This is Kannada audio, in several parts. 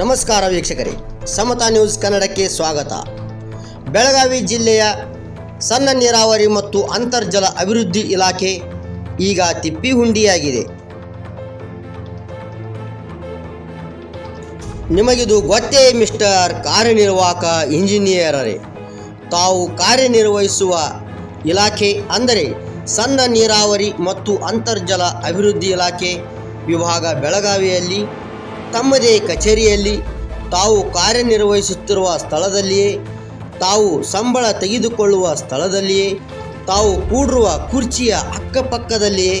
ನಮಸ್ಕಾರ ವೀಕ್ಷಕರೇ, ಸಮತಾ ನ್ಯೂಸ್ ಕನ್ನಡಕ್ಕೆ ಸ್ವಾಗತ. ಬೆಳಗಾವಿ ಜಿಲ್ಲೆಯ ಸಣ್ಣ ನೀರಾವರಿ ಮತ್ತು ಅಂತರ್ಜಲ ಅಭಿವೃದ್ಧಿ ಇಲಾಖೆ ಈಗ ತಿಪ್ಪಿಹುಂಡಿಯಾಗಿದೆ ನಿಮಗಿದು ಗೊತ್ತೇ ಮಿಸ್ಟರ್ ಕಾರ್ಯನಿರ್ವಾಹಕ ಇಂಜಿನಿಯರರೇ. ತಾವು ಕಾರ್ಯನಿರ್ವಹಿಸುವ ಇಲಾಖೆ ಅಂದರೆ ಸಣ್ಣ ನೀರಾವರಿ ಮತ್ತು ಅಂತರ್ಜಲ ಅಭಿವೃದ್ಧಿ ಇಲಾಖೆ ವಿಭಾಗ ಬೆಳಗಾವಿಯಲ್ಲಿ ತಮ್ಮದೇ ಕಚೇರಿಯಲ್ಲಿ ತಾವು ಕಾರ್ಯನಿರ್ವಹಿಸುತ್ತಿರುವ ಸ್ಥಳದಲ್ಲಿಯೇ, ತಾವು ಸಂಬಳ ತೆಗೆದುಕೊಳ್ಳುವ ಸ್ಥಳದಲ್ಲಿಯೇ, ತಾವು ಕೂಡಿರುವ ಕುರ್ಚಿಯ ಅಕ್ಕಪಕ್ಕದಲ್ಲಿಯೇ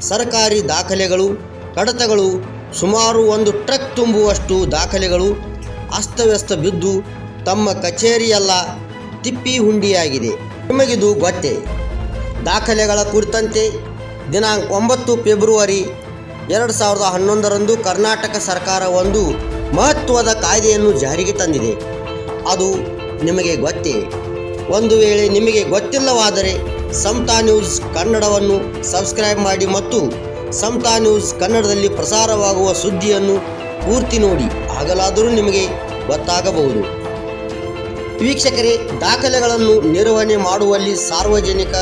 ಸರ್ಕಾರಿ ದಾಖಲೆಗಳು, ಕಡತಗಳು, ಸುಮಾರು ಒಂದು ಟ್ರಕ್ ತುಂಬುವಷ್ಟು ದಾಖಲೆಗಳು ಅಸ್ತವ್ಯಸ್ತ ಬಿದ್ದು ತಮ್ಮ ಕಚೇರಿಯೆಲ್ಲ ತಿಪ್ಪಿ ಹುಂಡಿಯಾಗಿದೆ ನಿಮಗಿದು ಗೊತ್ತೇ? ದಾಖಲೆಗಳ ಕುರಿತಂತೆ ದಿನಾಂಕ ಒಂಬತ್ತು ಫೆಬ್ರವರಿ ಎರಡು ಸಾವಿರದ ಹನ್ನೊಂದರಂದು ಕರ್ನಾಟಕ ಸರ್ಕಾರ ಒಂದು ಮಹತ್ವದ ಕಾಯ್ದೆಯನ್ನು ಜಾರಿಗೆ ತಂದಿದೆ. ಅದು ನಿಮಗೆ ಗೊತ್ತೇ? ಒಂದು ವೇಳೆ ನಿಮಗೆ ಗೊತ್ತಿಲ್ಲವಾದರೆ ಸಮತಾ ನ್ಯೂಸ್ ಕನ್ನಡವನ್ನು ಸಬ್ಸ್ಕ್ರೈಬ್ ಮಾಡಿ ಮತ್ತು ಸಮತಾ ನ್ಯೂಸ್ ಕನ್ನಡದಲ್ಲಿ ಪ್ರಸಾರವಾಗುವ ಸುದ್ದಿಯನ್ನು ಪೂರ್ತಿ ನೋಡಿ. ಆಗಲಾದರೂ ನಿಮಗೆ ಗೊತ್ತಾಗಬಹುದು. ವೀಕ್ಷಕರೇ, ದಾಖಲೆಗಳನ್ನು ನಿರ್ವಹಣೆ ಮಾಡುವಲ್ಲಿ ಸಾರ್ವಜನಿಕ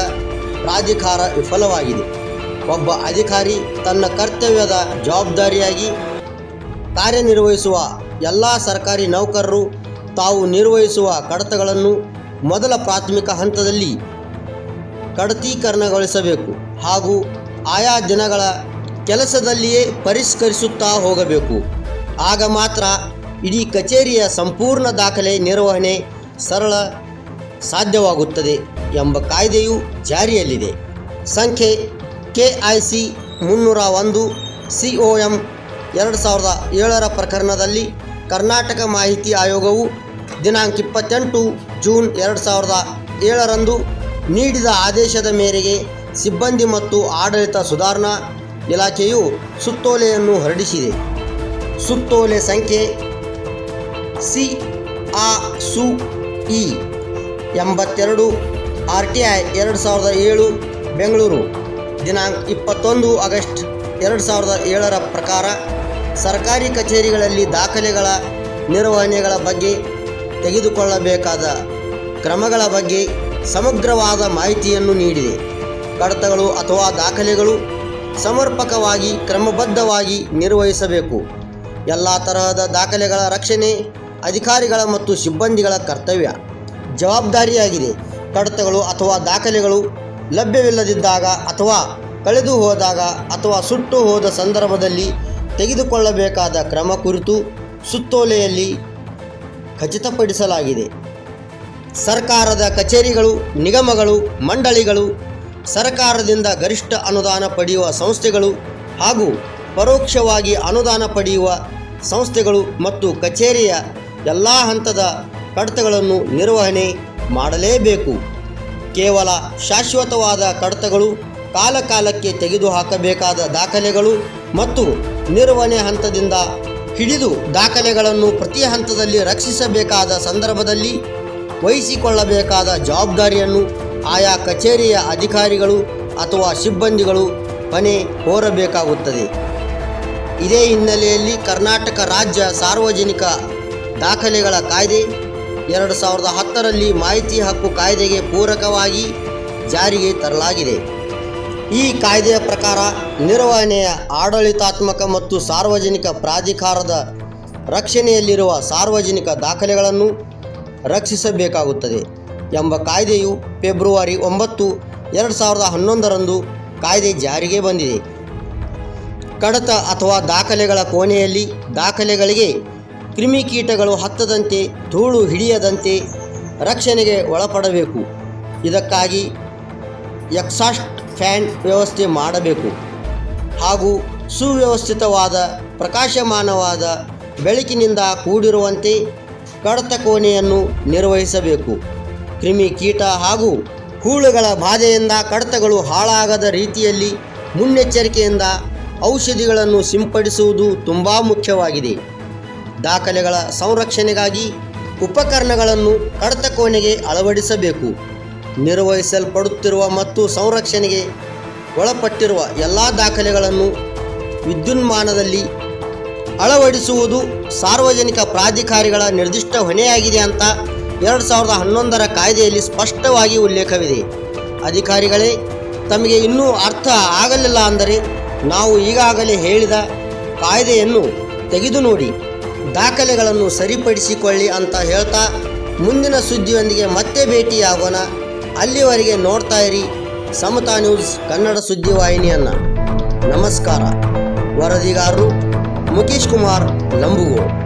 ಪ್ರಾಧಿಕಾರ ವಿಫಲವಾಗಿದೆ. ಒಬ್ಬ ಅಧಿಕಾರಿ ತನ್ನ ಕರ್ತವ್ಯದ ಜವಾಬ್ದಾರಿಯಾಗಿ ಕಾರ್ಯನಿರ್ವಹಿಸುವ ಎಲ್ಲ ಸರ್ಕಾರಿ ನೌಕರರು ತಾವು ನಿರ್ವಹಿಸುವ ಕಡತಗಳನ್ನು ಮೊದಲ ಪ್ರಾಥಮಿಕ ಹಂತದಲ್ಲಿ ಕಡತೀಕರಣಗೊಳಿಸಬೇಕು ಹಾಗೂ ಆಯಾ ದಿನಗಳ ಕೆಲಸದಲ್ಲಿಯೇ ಪರಿಷ್ಕರಿಸುತ್ತಾ ಹೋಗಬೇಕು. ಆಗ ಮಾತ್ರ ಇಡೀ ಕಚೇರಿಯ ಸಂಪೂರ್ಣ ದಾಖಲೆ ನಿರ್ವಹಣೆ ಸರಳ ಸಾಧ್ಯವಾಗುತ್ತದೆ ಎಂಬ ಕಾಯ್ದೆಯು ಜಾರಿಯಲ್ಲಿದೆ. ಸಂಖ್ಯೆ ಕೆ ಐ ಸಿ ಮುನ್ನೂರ ಒಂದು ಸಿ ಒ ಎಂ ಎರಡು ಸಾವಿರದ ಏಳರ ಪ್ರಕರಣದಲ್ಲಿ ಕರ್ನಾಟಕ ಮಾಹಿತಿ ಆಯೋಗವು ದಿನಾಂಕ ಇಪ್ಪತ್ತೆಂಟು ಜೂನ್ ಎರಡು ಸಾವಿರದ ಏಳರಂದು ನೀಡಿದ ಆದೇಶದ ಮೇರೆಗೆ ಸಿಬ್ಬಂದಿ ಮತ್ತು ಆಡಳಿತ ಸುಧಾರಣಾ ಇಲಾಖೆಯು ಸುತ್ತೋಲೆಯನ್ನು ಹೊರಡಿಸಿದೆ. ಸುತ್ತೋಲೆ ಸಂಖ್ಯೆ ಸಿ ಆ ಸು ಇ ಎಂಬತ್ತೆರಡು, ಆರ್ ಟಿ ಐ ಎರಡು ಸಾವಿರದ ಏಳು, ಬೆಂಗಳೂರು. ದಿನಾಂಕ ಇಪ್ಪತ್ತೊಂದು ಆಗಸ್ಟ್ ಎರಡು ಸಾವಿರದ ಏಳರ ಪ್ರಕಾರ ಸರ್ಕಾರಿ ಕಚೇರಿಗಳಲ್ಲಿ ದಾಖಲೆಗಳ ನಿರ್ವಹಣೆಗಳ ಬಗ್ಗೆ ತೆಗೆದುಕೊಳ್ಳಬೇಕಾದ ಕ್ರಮಗಳ ಬಗ್ಗೆ ಸಮಗ್ರವಾದ ಮಾಹಿತಿಯನ್ನು ನೀಡಿದೆ. ಕಡತಗಳು ಅಥವಾ ದಾಖಲೆಗಳು ಸಮರ್ಪಕವಾಗಿ, ಕ್ರಮಬದ್ಧವಾಗಿ ನಿರ್ವಹಿಸಬೇಕು. ಎಲ್ಲ ತರಹದ ದಾಖಲೆಗಳ ರಕ್ಷಣೆ ಅಧಿಕಾರಿಗಳ ಮತ್ತು ಸಿಬ್ಬಂದಿಗಳ ಕರ್ತವ್ಯ. ಜವಾಬ್ದಾರಿಯಾಗಿದೆ. ಕಡತಗಳು ಅಥವಾ ದಾಖಲೆಗಳು ಲಭ್ಯವಿಲ್ಲದಿದ್ದಾಗ ಅಥವಾ ಕಳೆದು ಹೋದಾಗ ಅಥವಾ ಸುಟ್ಟು ಹೋದ ಸಂದರ್ಭದಲ್ಲಿ ತೆಗೆದುಕೊಳ್ಳಬೇಕಾದ ಕ್ರಮ ಕುರಿತು ಸುತ್ತೋಲೆಯಲ್ಲಿ ಖಚಿತಪಡಿಸಲಾಗಿದೆ. ಸರ್ಕಾರದ ಕಚೇರಿಗಳು, ನಿಗಮಗಳು, ಮಂಡಳಿಗಳು, ಸರ್ಕಾರದಿಂದ ಗರಿಷ್ಠ ಅನುದಾನ ಪಡೆಯುವ ಸಂಸ್ಥೆಗಳು ಹಾಗೂ ಪರೋಕ್ಷವಾಗಿ ಅನುದಾನ ಪಡೆಯುವ ಸಂಸ್ಥೆಗಳು ಮತ್ತು ಕಚೇರಿಯ ಎಲ್ಲ ಹಂತದ ಕಡತಗಳನ್ನು ನಿರ್ವಹಣೆ ಮಾಡಲೇಬೇಕು. ಕೇವಲ ಶಾಶ್ವತವಾದ ಕಡತಗಳು ಕಾಲಕಾಲಕ್ಕೆ ತೆಗೆದುಹಾಕಬೇಕಾದ ದಾಖಲೆಗಳು ಮತ್ತು ನಿರ್ವಹಣೆ ಹಂತದಿಂದ ಹಿಡಿದು ದಾಖಲೆಗಳನ್ನು ಪ್ರತಿ ಹಂತದಲ್ಲಿ ರಕ್ಷಿಸಬೇಕಾದ ಸಂದರ್ಭದಲ್ಲಿ ವಹಿಸಿಕೊಳ್ಳಬೇಕಾದ ಜವಾಬ್ದಾರಿಯನ್ನು ಆಯಾ ಕಚೇರಿಯ ಅಧಿಕಾರಿಗಳು ಅಥವಾ ಸಿಬ್ಬಂದಿಗಳು ಮನೆ ಹೋರಬೇಕಾಗುತ್ತದೆ ಇದೇ ಹಿನ್ನೆಲೆಯಲ್ಲಿ ಕರ್ನಾಟಕ ರಾಜ್ಯ ಸಾರ್ವಜನಿಕ ದಾಖಲೆಗಳ ಕಾಯ್ದೆ ಎರಡು ಸಾವಿರದ ಹತ್ತರಲ್ಲಿ ಮಾಹಿತಿ ಹಕ್ಕು ಕಾಯ್ದೆಗೆ ಪೂರಕವಾಗಿ ಜಾರಿಗೆ ತರಲಾಗಿದೆ. ಈ ಕಾಯ್ದೆಯ ಪ್ರಕಾರ ನಿರ್ವಹಣೆಯ ಆಡಳಿತಾತ್ಮಕ ಮತ್ತು ಸಾರ್ವಜನಿಕ ಪ್ರಾಧಿಕಾರದ ರಕ್ಷಣೆಯಲ್ಲಿರುವ ಸಾರ್ವಜನಿಕ ದಾಖಲೆಗಳನ್ನು ರಕ್ಷಿಸಬೇಕಾಗುತ್ತದೆ ಎಂಬ ಕಾಯ್ದೆಯು ಫೆಬ್ರವರಿ ಒಂಬತ್ತು, ಎರಡು ಸಾವಿರದ ಹನ್ನೊಂದರಂದು ಕಾಯ್ದೆ ಜಾರಿಗೆ ಬಂದಿದೆ. ಕಡತ ಅಥವಾ ದಾಖಲೆಗಳ ಕೋಣೆಯಲ್ಲಿ ದಾಖಲೆಗಳಿಗೆ ಕ್ರಿಮಿಕೀಟಗಳು ಹತ್ತದಂತೆ, ಧೂಳು ಹಿಡಿಯದಂತೆ ರಕ್ಷಣೆಗೆ ಒಳಪಡಬೇಕು. ಇದಕ್ಕಾಗಿ ಎಕ್ಸಾಸ್ಟ್ ಫ್ಯಾನ್ ವ್ಯವಸ್ಥೆ ಮಾಡಬೇಕು. ಹಾಗೂ ಸುವ್ಯವಸ್ಥಿತವಾದ, ಪ್ರಕಾಶಮಾನವಾದ ಬೆಳಕಿನಿಂದ ಕೂಡಿರುವಂತೆ ಕಡತ ಕೋಣೆಯನ್ನು ನಿರ್ವಹಿಸಬೇಕು. ಕ್ರಿಮಿ ಕೀಟ ಹಾಗೂ ಹೂಳುಗಳ ಬಾಧೆಯಿಂದ ಕಡತಗಳು ಹಾಳಾಗದ ರೀತಿಯಲ್ಲಿ ಮುನ್ನೆಚ್ಚರಿಕೆಯಿಂದ ಔಷಧಿಗಳನ್ನು ಸಿಂಪಡಿಸುವುದು ತುಂಬ ಮುಖ್ಯವಾಗಿದೆ. ದಾಖಲೆಗಳ ಸಂರಕ್ಷಣೆಗಾಗಿ ಉಪಕರಣಗಳನ್ನು ಕಡತ ಕೋಣೆಗೆ ಅಳವಡಿಸಬೇಕು. ನಿರ್ವಹಿಸಲ್ಪಡುತ್ತಿರುವ ಮತ್ತು ಸಂರಕ್ಷಣೆಗೆ ಒಳಪಟ್ಟಿರುವ ಎಲ್ಲ ದಾಖಲೆಗಳನ್ನು ವಿದ್ಯುನ್ಮಾನದಲ್ಲಿ ಅಳವಡಿಸುವುದು ಸಾರ್ವಜನಿಕ ಪ್ರಾಧಿಕಾರಿಗಳ ನಿರ್ದಿಷ್ಟ ಹೊಣೆಯಾಗಿದೆ ಅಂತ ಎರಡು ಸಾವಿರದ ಹನ್ನೊಂದರ ಕಾಯ್ದೆಯಲ್ಲಿ ಸ್ಪಷ್ಟವಾಗಿ ಉಲ್ಲೇಖವಿದೆ. ಅಧಿಕಾರಿಗಳೇ, ತಮಗೆ ಇನ್ನೂ ಅರ್ಥ ಆಗಲಿಲ್ಲ ಅಂದರೆ ನಾವು ಈಗಾಗಲೇ ಹೇಳಿದ ಕಾಯ್ದೆಯನ್ನು ತೆಗೆದು ನೋಡಿ. ದಾಖಲೆಗಳನ್ನು ಸರಿಪಡಿಸಿಕೊಳ್ಳಿ ಅಂತ ಹೇಳ್ತಾ ಮುಂದಿನ ಸುದ್ದಿಯೊಂದಿಗೆ ಮತ್ತೆ ಭೇಟಿಯಾಗೋಣ. ಅಲ್ಲಿವರೆಗೆ ನೋಡ್ತಾ ಇರಿ ಸಮತಾ ನ್ಯೂಸ್ ಕನ್ನಡ ಸುದ್ದಿವಾಹಿನಿಯನ್ನು ನಮಸ್ಕಾರ. ವರದಿಗಾರರು ಮುಖೇಶ್ ಕುಮಾರ್ ಲಂಬುಗೋಡ್.